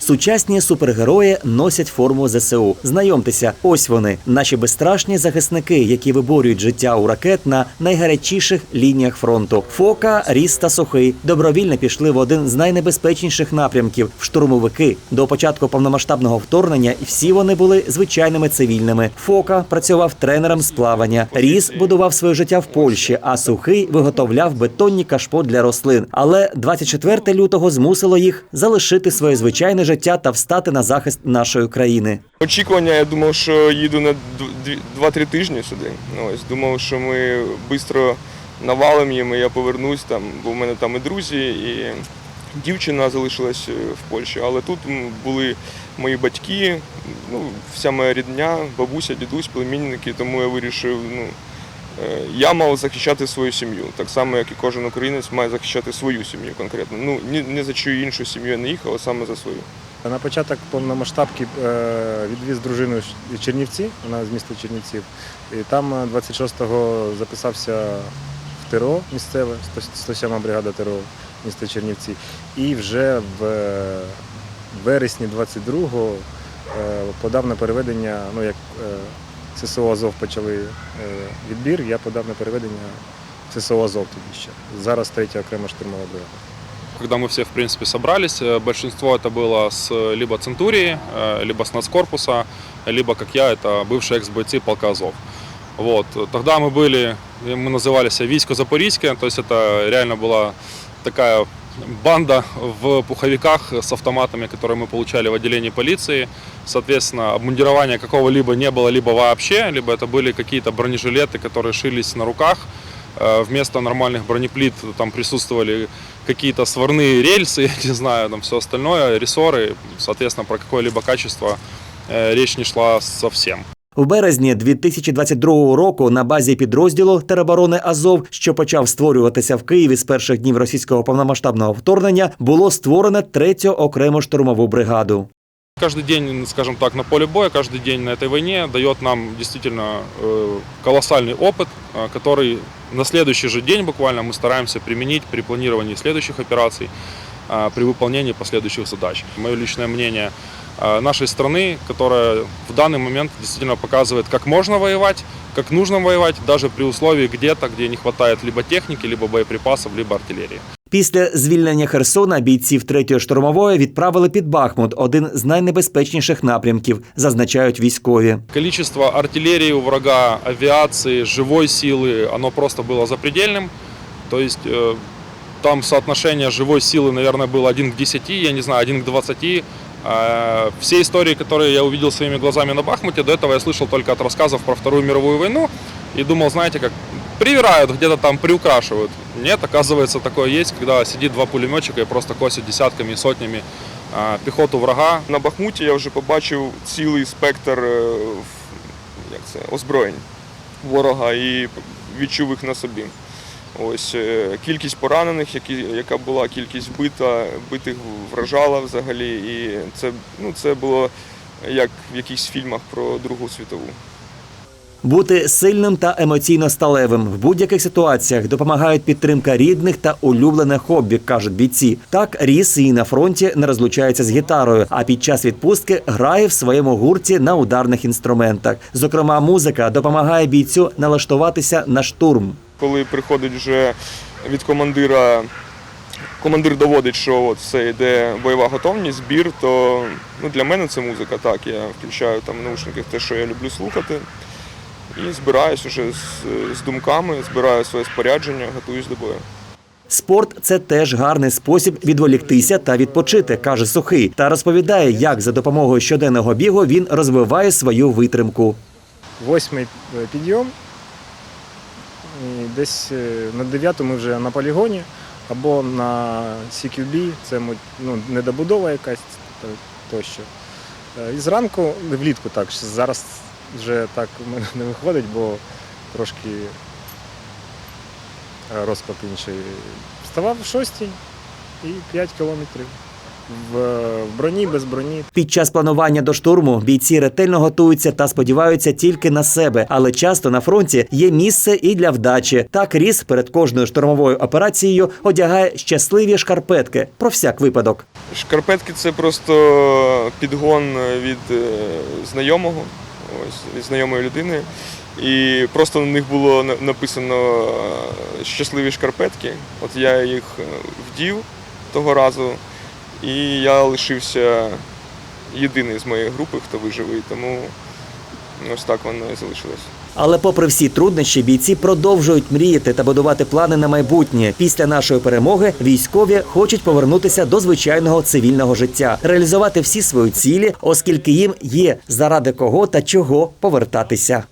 Сучасні супергерої носять форму ЗСУ. Знайомтеся, ось вони, наші безстрашні захисники, які виборюють життя у ракет на найгарячіших лініях фронту. Фока, Ріс та Сухий добровільно пішли в один з найнебезпечніших напрямків в штурмовики. До початку повномасштабного вторгнення всі вони були звичайними цивільними. Фока працював тренером з плавання. Ріс будував своє життя в Польщі, а сухий виготовляв бетонні кашпо для рослин. Але 24 лютого змусило їх залишити своє звичайне життя та встати на захист нашої країни. Очікування, я думав, що їду на 2-3 тижні сюди. Ну, ось, думав, що ми швидко навалимо їм, і я повернусь там, бо в мене там і друзі, і дівчина залишилась е, в Польщі. Але тут були мої батьки, ну, вся моя рідня, бабуся, дідусь, племінники, тому я вирішив, ну, я мав захищати свою сім'ю, так само, як і кожен українець має захищати свою сім'ю конкретно. Ну, ні за чию іншу сім'ю я не їхав, а саме за свою. На початок повномасштабки е, відвіз дружину в Чернівці, вона з міста Чернівців. І там е, 26-го записався в ТРО місцеве, 107 бригада ТРО міста Чернівці. І вже в е, вересні 22-го е, подав на переведення, ну як е, ССО Азов почали е, відбір, я подав на переведення в ССО Азов тоді ще. Зараз третя окрема штурмова бригада. Когда мы все, в принципе, собрались, э, большинство это было с э, либо Центурии, э, либо с нацкорпуса, либо, как я, это бывшие экс-бойцы полка Азов. Вот. Тогда мы были, э, мы назывались Військо Запорізьке, то есть это реально была такая банда в пуховиках с автоматами, которые мы получали в отделении полиции. Соответственно, обмундирования какого-либо не было, либо вообще, либо это были какие-то бронежилеты, которые шились на руках. Э, Вместо нормальных бронеплит там присутствовали какие-то сварные рельсы, я не знаю, там все остальное, рессоры. Соответственно, про какое-либо качество э, речь не шла совсем. В березні 2022 року на базі підрозділу тероборони Азов, що почав створюватися в Києві з перших днів російського повномасштабного вторгнення, було створено третю окрему штурмову бригаду. Каждый день, скажем так, на поле боя, каждый день на этой войне дает нам действительно э, колоссальный опыт, э, который на следующий же день буквально мы стараемся применить при планировании следующих операций, э, при выполнении последующих задач. Мое личное мнение э, нашей страны, которая в данный момент действительно показывает, как можно воевать, как нужно воевать, даже при условии где-то, где не хватает либо техники, либо боеприпасов, либо артиллерии. Після звільнення Херсона бійців третьої штурмової відправили під Бахмут, один з найнебезпечніших напрямків, зазначають військові. Количество артиллерии у врага, авиации, живой силы, оно просто было запредельным. То есть э, там соотношение живой силы, наверное, было 1 к 10, я не знаю, 1 к 20. Э, Все истории, которые я увидел своими глазами на Бахмуте, до этого я слышал только от рассказов про Вторую мировую войну и думал, знаете, как привирают, где-то там приукрашивают. Нет, оказывается, такое есть, когда сидит два пулеметчика и просто косят десятками и сотнями э, пехоту врага. На Бахмуті я вже побачив цілий спектр е, в- як це, озброєнь ворога і відчув їх на собі. Ось е, кількість поранених, які, яка була, кількість бита, битих вражала взагалі. І це, ну, це було як в якихось фільмах про Другу світову. Бути сильним та емоційно сталевим в будь-яких ситуаціях допомагають підтримка рідних та улюблене хобі, кажуть бійці. Так ріс і на фронті не розлучається з гітарою, а під час відпустки грає в своєму гурті на ударних інструментах. Зокрема, музика допомагає бійцю налаштуватися на штурм. Коли приходить вже від командира, командир доводить, що от все йде бойова готовність, збір, то ну, для мене це музика. Так, я включаю там в наушниках те, що я люблю слухати. І збираюсь уже з, з думками, збираю своє спорядження, готуюсь до бою. Спорт це теж гарний спосіб відволіктися та відпочити, каже сухий, та розповідає, як за допомогою щоденного бігу він розвиває свою витримку. Восьмий е, підйом. І десь е, на дев'яту ми вже на полігоні або на CQB, це ну, недобудова якась тощо. Е, І зранку, влітку так, зараз вже так не виходить, бо трошки е, розклад інший. Вставав в шостій і 5 кілометрів в, броні, без броні. Під час планування до штурму бійці ретельно готуються та сподіваються тільки на себе, але часто на фронті є місце і для вдачі. Так ріс перед кожною штурмовою операцією одягає щасливі шкарпетки про всяк випадок. Шкарпетки це просто підгон від е, знайомого, ось, від знайомої людини. І просто на них було на- написано е, щасливі шкарпетки. От я їх е, вдів того разу, і я лишився єдиний з моєї групи, хто виживий, тому ось так воно і залишилось. Але, попри всі труднощі, бійці продовжують мріяти та будувати плани на майбутнє. Після нашої перемоги військові хочуть повернутися до звичайного цивільного життя, реалізувати всі свої цілі, оскільки їм є заради кого та чого повертатися.